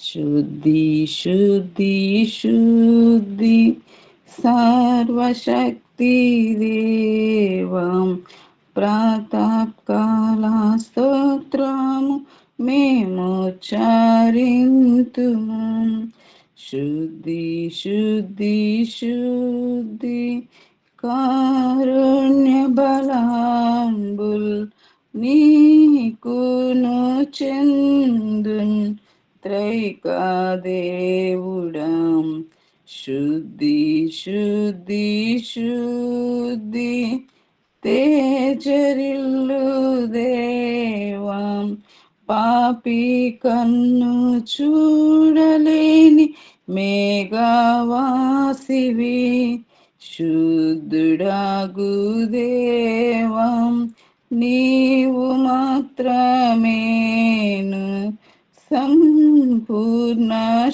शुद्धि शुद्धि शुद्धि सर्वशक्ति सर्वशक्तिदेवं। प्रातःकालास्तोत्रं मे मोच्चारयन्तु शुद्धि शुद्धि शुद्धि कारुण्यबलाम्बुल् नीकुनु चन्दुन्। त्रैकादेवुडं शुद्धि शुद्धि शुद्धि ते चरिल्लु देवां పాపి కన్ను చూడలేని మేఘవాసివి. శుద్ధుడాగు దేవం నీవు మాత్రమేను. సం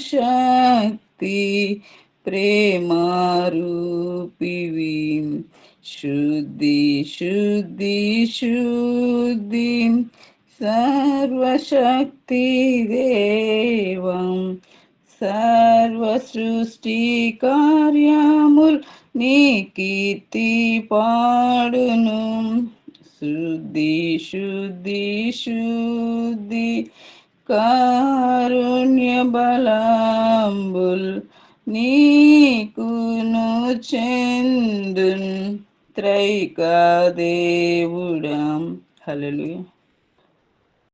శక్తి ప్రేమారూపివి శుద్ధి శుద్ధి శుద్ధి సర్వశక్తి దేవం సర్వ సృష్టి కార్యముల్ నీ కీర్తి పాడును శుద్ధి శుద్ధి శుద్ధి కారుణ్య బలాంబుల్ నీకును చెందున్ త్రైకా దేవుడం హల్లెలూయా